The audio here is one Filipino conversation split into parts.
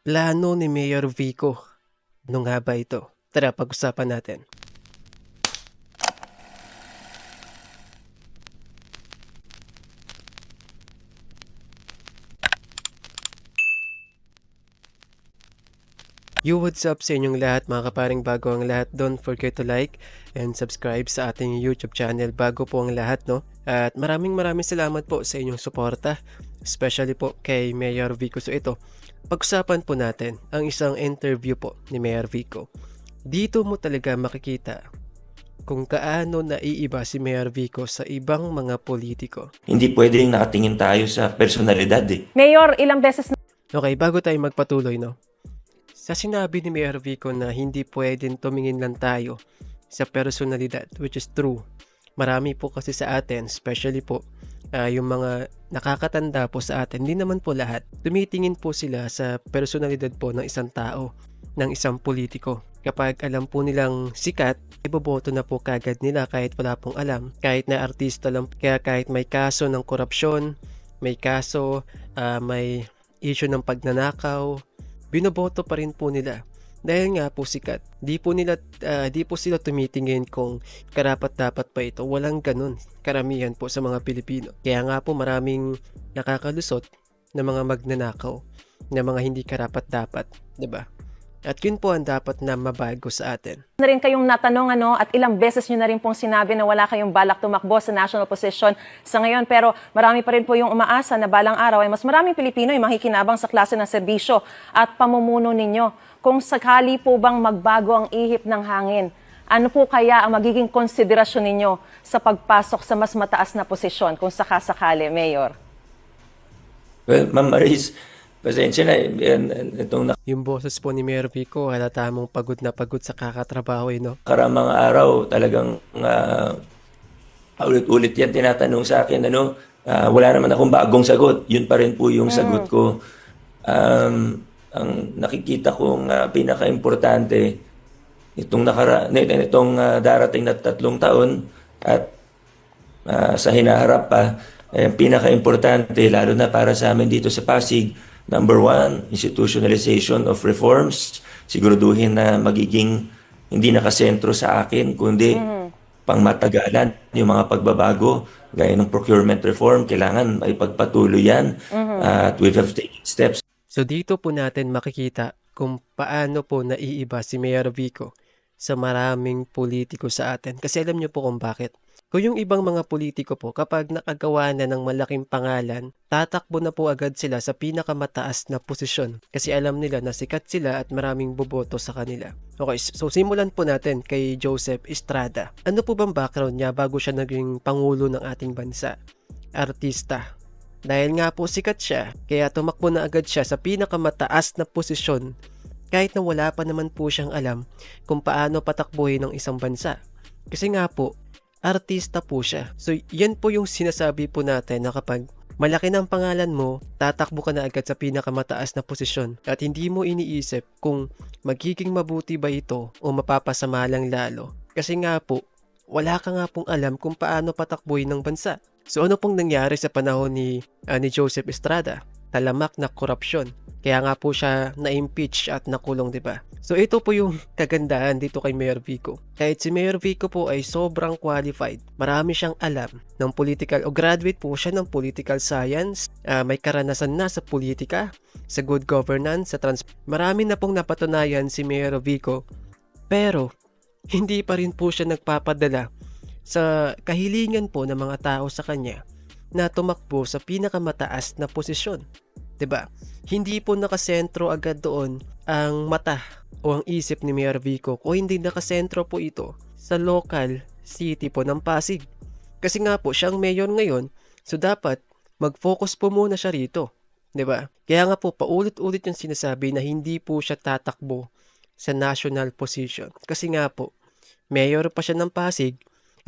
Plano ni Mayor Vico. Ano nga ba ito? Tara, pag-usapan natin. Yo, what's up sa inyong lahat mga kaparing bago ang lahat. Don't forget to like and subscribe sa ating YouTube channel bago po ang lahat, no? At maraming maraming salamat po sa inyong suporta, especially po kay Mayor Vico. So ito, pag-usapan po natin ang isang interview po ni Mayor Vico. Dito mo talaga makikita kung kaano naiiba si Mayor Vico sa ibang mga politiko. Hindi pwedeng nakatingin tayo sa personalidad eh. Mayor, ilang beses na Okay, bago tayo magpatuloy, no? Sa sinabi ni Mayor Vico na hindi pwedeng tumingin lang tayo sa personalidad, which is true. Marami po kasi sa atin, especially po ah, yung mga nakakatanda po sa atin, hindi naman po lahat. Tumitingin po sila sa personalidad po ng isang tao, ng isang politiko. Kapag alam po nilang sikat, iboboto na po kagad nila kahit wala pong alam. Kahit na artista lang, kaya kahit may kaso ng korupsyon, may kaso, ah, may issue ng pagnanakaw, binoboto pa rin po nila. Dahil nga po sikat. Di po nila ah, di po sila tumitingin kung karapat dapat pa ito. Walang ganun. Karamihan po sa mga Pilipino. Kaya nga po maraming nakakalusot na mga magnanakaw na mga hindi karapat dapat, 'di ba? At yun po ang dapat na mabago sa atin. na rin kayong natanong ano, at ilang beses nyo na rin pong sinabi na wala kayong balak tumakbo sa national position sa ngayon. Pero marami pa rin po yung umaasa na balang araw ay mas maraming Pilipino yung makikinabang sa klase ng serbisyo at pamumuno ninyo. Kung sakali po bang magbago ang ihip ng hangin, ano po kaya ang magiging konsiderasyon ninyo sa pagpasok sa mas mataas na posisyon kung sakasakali, Mayor? Well, Ma'am Maris, pasensya na. Itong Yung boses po ni Mayor Vico, halata mong pagod na pagod sa kakatrabaho, eh, no? nakaramang araw talagang ah, ulit-ulit yan tinatanong sa akin. Ano, Ah, wala naman akong bagong sagot. Yun pa rin po yung sagot ko. Um, ang nakikita kong ah, pinaka-importante itong nakara itong ah, darating na tatlong taon at ah, sa hinaharap pa eh, pinaka-importante lalo na para sa amin dito sa Pasig number one institutionalization of reforms. Siguraduhin na magiging hindi nakasentro sa akin kundi pangmatagalan yung mga pagbabago gaya ng procurement reform. Kailangan may pagpatuloy yan at we have taken steps. So dito po natin makikita kung paano po naiiba si Mayor Vico sa maraming politiko sa atin. Kasi alam niyo po kung bakit. Kung yung ibang mga politiko po, kapag nakagawa na ng malaking pangalan, tatakbo na po agad sila sa pinakamataas na posisyon. Kasi alam nila na sikat sila at maraming boboto sa kanila. Okay, so simulan po natin kay Joseph Estrada. Ano po bang background niya bago siya naging pangulo ng ating bansa? Artista, dahil nga po sikat siya, kaya tumakbo na agad siya sa pinakamataas na posisyon kahit na wala pa naman po siyang alam kung paano patakbuhin ng isang bansa. Kasi nga po, artista po siya. So yan po yung sinasabi po natin na kapag malaki ng pangalan mo, tatakbo ka na agad sa pinakamataas na posisyon at hindi mo iniisip kung magiging mabuti ba ito o mapapasama lang lalo. Kasi nga po, wala ka nga pong alam kung paano patakbuhin ng bansa. So ano pong nangyari sa panahon ni, ah, ni Joseph Estrada? Talamak na korupsyon. Kaya nga po siya na-impeach at nakulong, di ba? So ito po yung kagandahan dito kay Mayor Vico. Kahit si Mayor Vico po ay sobrang qualified, marami siyang alam ng political, o graduate po siya ng political science, ah, may karanasan na sa politika, sa good governance, sa trans... Marami na pong napatunayan si Mayor Vico. Pero, hindi pa rin po siya nagpapadala sa kahilingan po ng mga tao sa kanya na tumakbo sa pinakamataas na posisyon. 'Di ba? Hindi po nakasentro agad doon ang mata o ang isip ni Mayor Vico o hindi nakasentro po ito sa local city po ng Pasig. Kasi nga po siyang mayor ngayon, so dapat mag-focus po muna siya rito. 'Di ba? Kaya nga po paulit-ulit yung sinasabi na hindi po siya tatakbo sa national position. Kasi nga po, mayor pa siya ng Pasig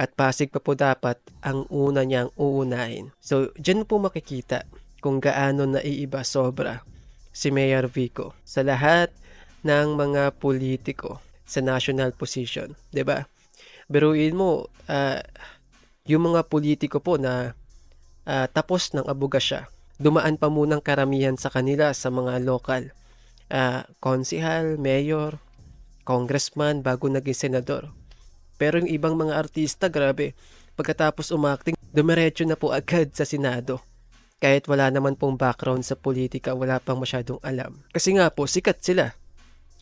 at Pasig pa po dapat ang una niyang uunahin. So, dyan po makikita kung gaano naiiba sobra si Mayor Vico sa lahat ng mga politiko sa national position. 'di ba? Biruin mo, ah, yung mga politiko po na ah, tapos ng abogasya, dumaan pa munang karamihan sa kanila sa mga lokal ah, konsihal, mayor, congressman bago naging senador. Pero yung ibang mga artista, grabe, pagkatapos umakting, dumiretso na po agad sa Senado. Kahit wala naman pong background sa politika, wala pang masyadong alam. Kasi nga po, sikat sila.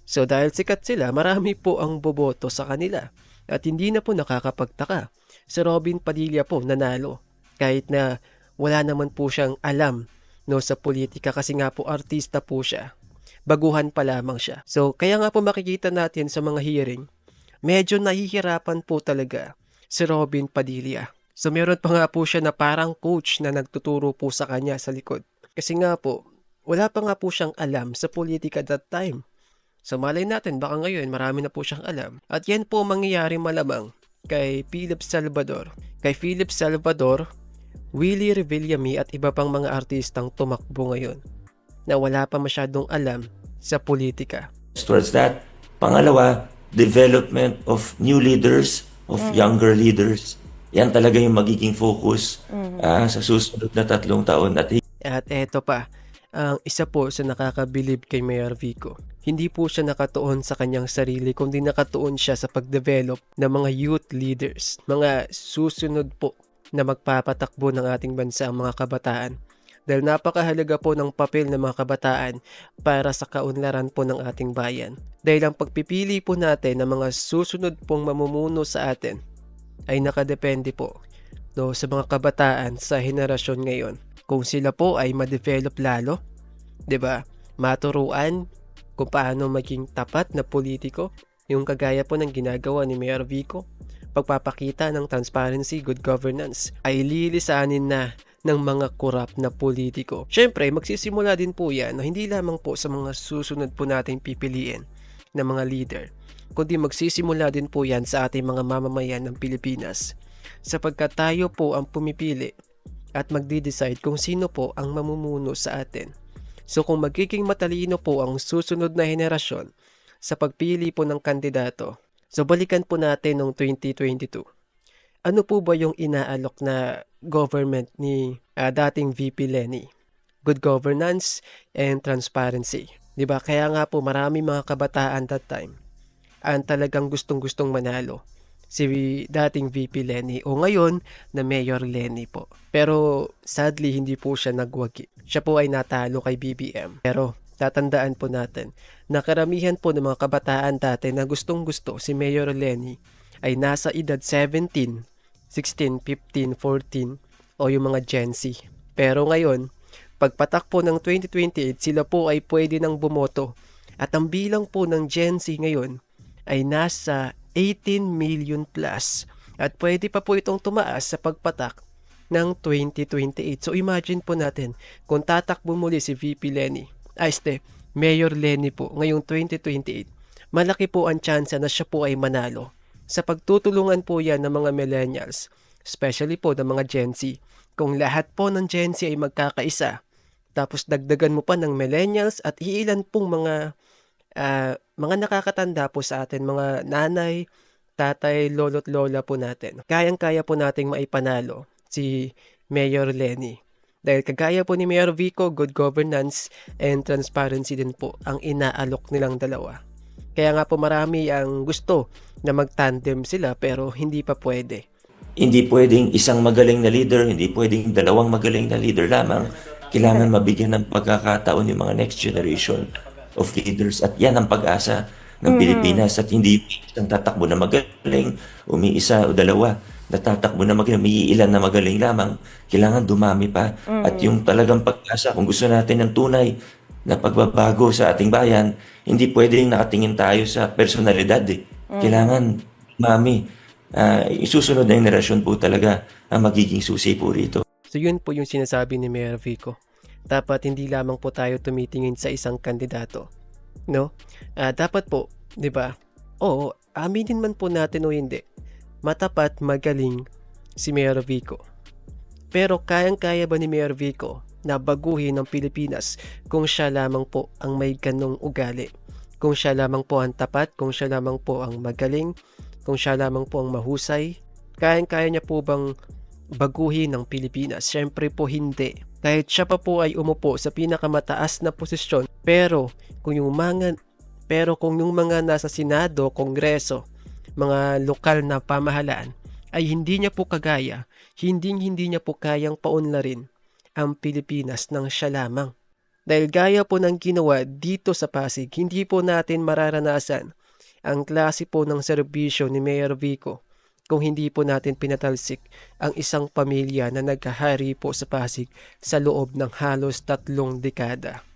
So dahil sikat sila, marami po ang boboto sa kanila. At hindi na po nakakapagtaka. Si Robin Padilla po nanalo. Kahit na wala naman po siyang alam no, sa politika kasi nga po artista po siya. Baguhan pa lamang siya. So kaya nga po makikita natin sa mga hearing, medyo nahihirapan po talaga si Robin Padilla. So meron pa nga po siya na parang coach na nagtuturo po sa kanya sa likod. Kasi nga po, wala pa nga po siyang alam sa politika that time. So malay natin, baka ngayon marami na po siyang alam. At yan po mangyayari malamang kay Philip Salvador. Kay Philip Salvador, Willie Revillame at iba pang mga artistang tumakbo ngayon na wala pa masyadong alam sa politika. towards that. Pangalawa, development of new leaders, of younger leaders. Yan talaga yung magiging focus ah, sa susunod na tatlong taon. At At eto pa, ang isa po sa nakakabilib kay Mayor Vico. Hindi po siya nakatuon sa kanyang sarili, kundi nakatuon siya sa pagdevelop ng mga youth leaders, mga susunod po na magpapatakbo ng ating bansa ang mga kabataan. Dahil napakahalaga po ng papel ng mga kabataan para sa kaunlaran po ng ating bayan. Dahil ang pagpipili po natin ng mga susunod pong mamumuno sa atin ay nakadepende po no, sa mga kabataan sa henerasyon ngayon. Kung sila po ay ma-develop lalo, 'di ba? Maturuan kung paano maging tapat na politiko, yung kagaya po ng ginagawa ni Mayor Vico, pagpapakita ng transparency, good governance, ay lilisanin na ng mga korap na politiko. Siyempre, magsisimula din po yan na hindi lamang po sa mga susunod po nating pipiliin na mga leader, kundi magsisimula din po yan sa ating mga mamamayan ng Pilipinas. Sapagkat tayo po ang pumipili at magdi-decide kung sino po ang mamumuno sa atin. So kung magiging matalino po ang susunod na henerasyon sa pagpili po ng kandidato, so balikan po natin noong 2022. Ano po ba yung inaalok na government ni ah, dating VP Lenny? Good governance and transparency. 'Di ba? Kaya nga po marami mga kabataan that time ang talagang gustong-gustong manalo si dating VP Lenny o ngayon na Mayor Lenny po. Pero sadly hindi po siya nagwagi. Siya po ay natalo kay BBM. Pero tatandaan po natin na karamihan po ng mga kabataan dati na gustong gusto si Mayor Lenny ay nasa edad 17, 16, 15, 14 o yung mga Gen Z. Pero ngayon, pagpatak po ng 2028 sila po ay pwede nang bumoto at ang bilang po ng Gen Z ngayon ay nasa 18 million plus at pwede pa po itong tumaas sa pagpatak ng 2028. So imagine po natin kung tatakbo muli si VP Lenny, ay este, Mayor Lenny po ngayong 2028, malaki po ang tsansa na siya po ay manalo. Sa pagtutulungan po yan ng mga millennials, especially po ng mga Gen Z. Kung lahat po ng Gen Z ay magkakaisa, tapos dagdagan mo pa ng millennials at iilan pong mga ah, mga nakakatanda po sa atin, mga nanay, tatay, lolo't lola po natin. Kayang-kaya po nating maipanalo si Mayor Lenny. Dahil kagaya po ni Mayor Vico, good governance and transparency din po ang inaalok nilang dalawa. Kaya nga po marami ang gusto na mag-tandem sila pero hindi pa pwede. hindi pwedeng isang magaling na leader, hindi pwedeng dalawang magaling na leader lamang. Kailangan mabigyan ng pagkakataon yung mga next generation of leaders. At yan ang pag-asa ng Pilipinas. At hindi isang tatakbo na magaling, umiisa o dalawa na tatakbo na magaling, may ilan na magaling lamang. Kailangan dumami pa. At yung talagang pag-asa, kung gusto natin ng tunay na pagbabago sa ating bayan, hindi pwedeng nakatingin tayo sa personalidad. Eh. Kailangan dumami. Ah, isusunod na henerasyon po talaga ang magiging susi po rito. So yun po yung sinasabi ni Mayor Vico. Dapat hindi lamang po tayo tumitingin sa isang kandidato. No? Ah, dapat po, 'di ba? Oo, aminin man po natin o hindi. Matapat, magaling si Mayor Vico. Pero kayang-kaya ba ni Mayor Vico na baguhin ang Pilipinas kung siya lamang po ang may ganong ugali? Kung siya lamang po ang tapat, kung siya lamang po ang magaling, kung siya lamang po ang mahusay? Kayang-kaya niya po bang baguhin ang Pilipinas? Siyempre po hindi. kahit siya pa po ay umupo sa pinakamataas na posisyon pero kung yung mga pero kung yung mga nasa Senado, Kongreso, mga lokal na pamahalaan ay hindi niya po kagaya, hindi hindi niya po kayang paunlarin ang Pilipinas ng siya lamang. Dahil gaya po ng ginawa dito sa Pasig, hindi po natin mararanasan ang klase po ng serbisyo ni Mayor Vico kung hindi po natin pinatalsik ang isang pamilya na nagkahari po sa Pasig sa loob ng halos tatlong dekada.